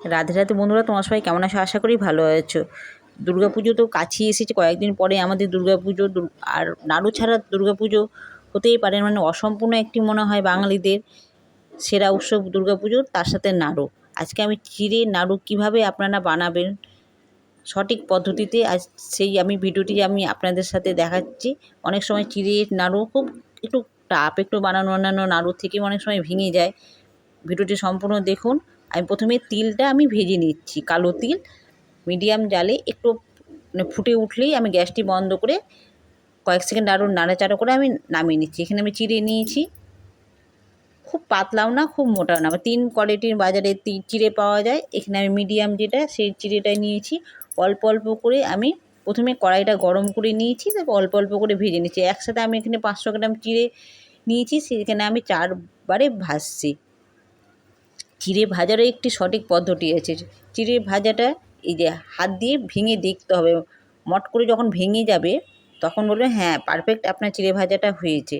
রাধে রাধে বন্ধুরা, তোমার সবাই কেমন আছো? আশা করি ভালো আছো। পুজো তো কাছেই এসেছে, কয়েকদিন পরে আমাদের পুজো আর নাড়ু ছাড়া পুজো হতেই পারে মানে অসম্পূর্ণ একটি মনে হয় বাঙালিদের সেরা উৎসব পুজো তার সাথে নাড়ু। আজকে আমি চিড়ে নাড়ু কীভাবে আপনারা বানাবেন সঠিক পদ্ধতিতে, আজ সেই আমি ভিডিওটি আমি আপনাদের সাথে দেখাচ্ছি। অনেক সময় চিড়ে নাড়ু খুব একটু টাপ একটু বানানো অন্যান্য নাড়ুর থেকে অনেক সময় ভেঙে যায়। ভিডিওটি সম্পূর্ণ দেখুন। আমি প্রথমে তিলটা আমি ভেজে নিচ্ছি, কালো তিল, মিডিয়াম জালে একটু মানে ফুটে উঠলেই আমি গ্যাসটি বন্ধ করে কয়েক সেকেন্ড আরও নাড়াচাড়া করে আমি নামিয়ে নিচ্ছি। এখানে আমি চিড়ে নিয়েছি। খুব পাতলাও না, খুব মোটাও না। তিন কোয়ালিটির বাজারে চিড়ে পাওয়া যায়। এখানে আমি মিডিয়াম যেটা, সেই চিড়েটা নিয়েছি। অল্প অল্প করে আমি প্রথমে কড়াইটা গরম করে নিয়েছি, তারপর অল্প অল্প করে ভেজে নিচ্ছি। একসাথে আমি এখানে পাঁচশো গ্রাম চিড়ে নিয়েছি, সেখানে আমি চারবারে ভাজছি। চিড়ে ভাজারও একটি সঠিক পদ্ধতি আছে। চিড়ে ভাজাটা এই যে হাত দিয়ে ভেঙে দেখতে হবে। মট করে যখন ভেঙে যাবে, তখন বলবে হ্যাঁ পারফেক্ট আপনার চিড়ে ভাজাটা হয়েছে।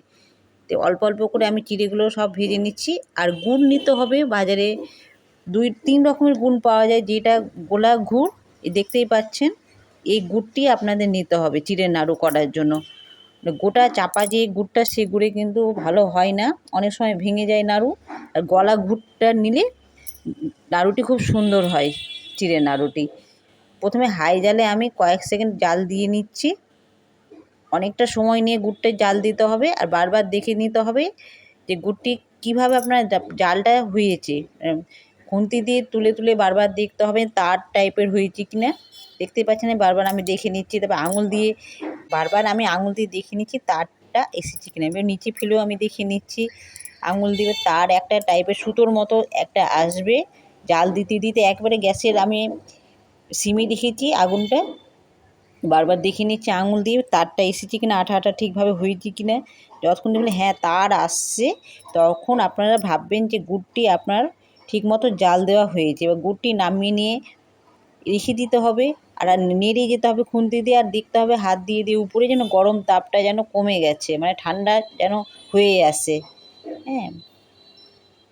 তো অল্প অল্প করে আমি চিড়েগুলো সব ভেজে নিচ্ছি। আর গুড় নিতে হবে বাজারে। দুই, তিন রকমের গুড় পাওয়া যায়, যেটা গোলা গুড় দেখতেই পাচ্ছেন, এই গুড়টি আপনাদের নিতে হবে চিড়ে নাড়ু করার জন্য। গোটা চাপা যে গুড়টা, সে গুড়ে কিন্তু ভালো হয় না। অনেক সময় ভেঙে যায় নাড়ু, আর গলা গুড়টা নিলে নাড়ুটি খুব সুন্দর হয়, চিড়ে নাড়ুটি। প্রথমে হাই জালে আমি কয়েক সেকেন্ড জাল দিয়ে নিচ্ছি। অনেকটা সময় নিয়ে গুড়টা জাল দিতে হবে, আর বারবার দেখে নিতে হবে যে গুড়টি কীভাবে আপনার জালটা হয়েছে। খুন্তি দিয়ে তুলে তুলে বারবার দেখতে হবে তার টাইপের হয়েছে কি না দেখতেই পাচ্ছেন, বারবার আমি দেখে নিচ্ছি। তারপর আঙুল দিয়ে বারবার আমি আঙুল দিয়ে দেখে নিচ্ছি, তারটা এসেছে কিনা। এবার নিচে ফেলেও আমি দেখে নিচ্ছি, আঙুল দিয়ে তার একটা টাইপের সুতোর মতো একটা আসবে। জাল দিতে দিতে একবারে গ্যাসের আমি সিমে দেখেছি আগুনটা। বারবার দেখে নিচ্ছি আঙুল দিয়ে তারটা এসেছে কিনা, আঠা আঠা ঠিকভাবে হয়েছে কিনা। যতক্ষণ দেখবেন হ্যাঁ তার আসছে, তখন আপনারা ভাববেন যে গুড়টি আপনার ঠিকমতো জাল দেওয়া হয়েছে। এবার গুড়টি নামিয়ে নিয়ে রেখে দিতে হবে। আর নেড়ে যেতে হবে, খুন্তি দিয়ে আর দেখতে হবে হাত দিয়ে দিয়ে উপরে যেন গরম তাপটা যেন কমে গেছে মানে ঠান্ডা যেন হয়ে আসে। হ্যাঁ।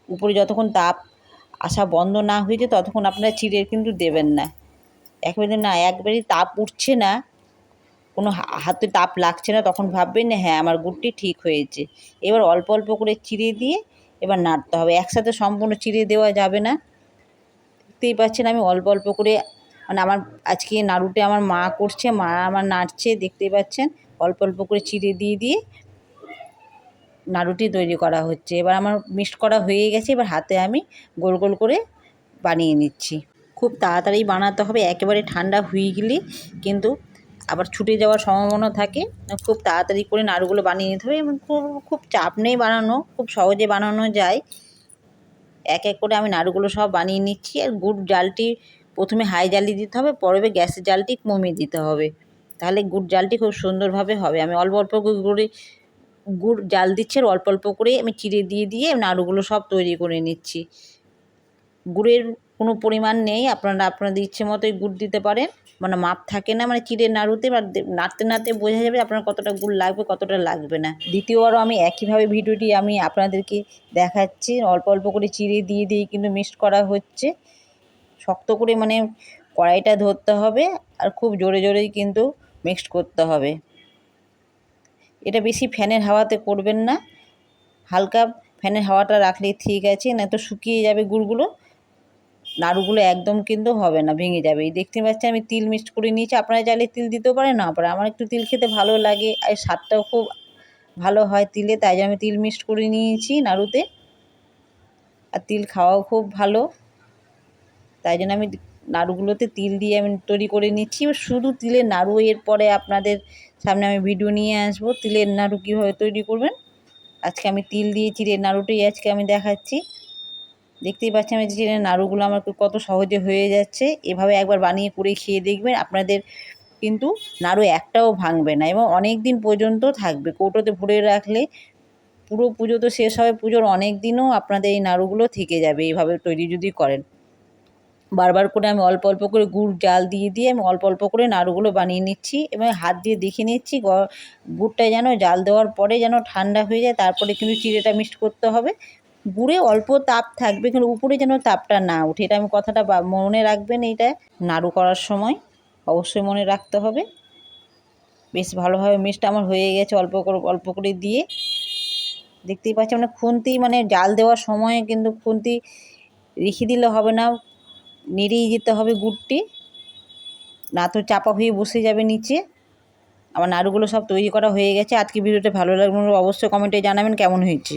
উপরে যতক্ষণ তাপ আসা বন্ধ না হয়েছে ততক্ষণ আপনারা চিড়ে কিন্তু দেবেন না। একেবারে না, একবারেই তাপ উঠছে না, কোনো হাতে তাপ লাগছে না, তখন ভাববেন না হ্যাঁ আমার গুড়টি ঠিক হয়েছে। এবার অল্প অল্প করে চিড়ে দিয়ে এবার নাড়তে হবে। একসাথে সম্পূর্ণ চিড়ে দেওয়া যাবে না। দেখতেই পাচ্ছেন আমি অল্প অল্প করে মানে আমার আজকে নাড়ুতে আমার মা করছে, মা আমার নাড়ছে, দেখতেই পাচ্ছেন? অল্প অল্প করে চিড়ে দিয়ে দিয়ে নাড়ুটি তৈরি করা হচ্ছে। এবার আমার মিক্সড করা হয়ে গেছে, এবার হাতে আমি গোল গোল করে বানিয়ে নিচ্ছি। খুব তাড়াতাড়ি বানাতে হবে, একেবারে ঠান্ডা হয়ে গেলে কিন্তু আবার ছুটে যাওয়ার সম্ভাবনা থাকে। খুব তাড়াতাড়ি করে নাড়ুগুলো বানিয়ে নিতে হবে এবং খুব খুব চাপ নেই বানানো, খুব সহজে বানানো যায়। এক এক করে আমি নাড়ুগুলো সব বানিয়ে নিচ্ছি আর গুড়, জালটি প্রথমে হাই জালি দিতে হবে পরে গ্যাসের জালটি কমিয়ে দিতে হবে। তাহলে গুড় জালটি খুব সুন্দরভাবে হবে। আমি অল্প অল্প করে করে, গুড় জাল দিচ্ছি আর অল্প অল্প করে আমি চিড়ে দিয়ে দিয়ে নাড়ুগুলো সব তৈরি করে নিচ্ছি। গুড়ের কোনো পরিমাণ নেই, আপনারা আপনাদের ইচ্ছে মতোই গুড় দিতে পারেন। মানে মাপ থাকে না মানে চিড়ে নাড়ুতে, বা নাড়তে নাড়তে বোঝা যাবে আপনার কতটা গুড় লাগবে, কতটা লাগবে না। দ্বিতীয়বারও আমি একইভাবে ভিডিওটি আমি আপনাদেরকে দেখাচ্ছি। অল্প অল্প করে চিড়ে দিয়ে দিয়ে কিন্তু মিক্সড করা হচ্ছে। শক্ত করে মানে কড়াইটা ধরতে হবে আর খুব জোরে জোরেই কিন্তু মিক্সড করতে হবে। এটা বেশি ফ্যানের হাওয়াতে করবেন না। হালকা ফ্যানের হাওয়াটা রাখলেই ঠিক আছে না তো শুকিয়ে যাবে গুড়গুলো। নাড়ুগুলো একদম কিন্তু হবে না, ভেঙে যাবে। এই দেখতে পাচ্ছেন আমি তিল মিক্সড করে নিয়েছি। আপনারা চাইলে তিল দিতেও পারেন, না পারে আমার একটু তিল খেতে ভালো লাগে আর স্বাদটাও খুব ভালো হয় তিলে, তাই আমি তিল মিক্সড করে নিয়েছি নাড়ুতে। আর তিল খাওয়াও খুব ভালো। তাই জন্য আমি নাড়ুগুলোতে তিল দিয়ে আমি তৈরি করে নিচ্ছি। শুধু তিলের নাড়ু, এরপরে আপনাদের সামনে আমি ভিডিও নিয়ে আসব। তিলের নাড়ু কীভাবে তৈরি করবেন? আজকে আমি তিল দিয়ে চিড়ের নাড়ুটাই আজকে আমি দেখাচ্ছি। দেখতেই পাচ্ছি আমি চিড়ের নাড়ুগুলো আমার কত সহজে হয়ে যাচ্ছে। এভাবে একবার বানিয়ে করে খেয়ে দেখবেন, আপনাদের কিন্তু নাড়ু একটাও ভাঙবে না এবং অনেক দিন পর্যন্ত থাকবে। কৌটোতে ভরে রাখলে পুরো পুজো তো শেষ হবে, পুজোর অনেক দিনও আপনাদের এই নাড়ুগুলো থেকে যাবে এইভাবে তৈরি যদি করেন। বারবার করে আমি অল্প অল্প করে গুড় জাল দিয়ে দিয়ে আমি অল্প অল্প করে নাড়ুগুলো বানিয়ে নিচ্ছি এবং হাত দিয়ে দেখে নিচ্ছি গুড়টা যেন জাল দেওয়ার পরে যেন ঠান্ডা হয়ে যায়, তারপরে কিন্তু চিড়েটা মিক্সড করতে হবে। গুড়ে অল্প তাপ থাকবে কিন্তু উপরে যেন তাপটা না ওঠে, এটা আমি কথাটা মনে রাখবেন এইটা নাড়ু করার সময়, অবশ্যই মনে রাখতে হবে। বেশ ভালোভাবে মিক্সটা আমার হয়ে গেছে অল্প করে অল্প করে দিয়ে। দেখতেই পাচ্ছি মানে খুন্তি মানে জাল দেওয়ার সময় কিন্তু খুন্তি রেখে দিলে হবে না। নেড়েই যেতে হবে গুড়টি। না তো চাপা হয়ে বসে যাবে নিচে। আমার নাড়ুগুলো সব তৈরি করা হয়ে গেছে। আজকে ভিডিওটা ভালো লাগলে অবশ্যই কমেন্টে জানাবেন কেমন হয়েছে।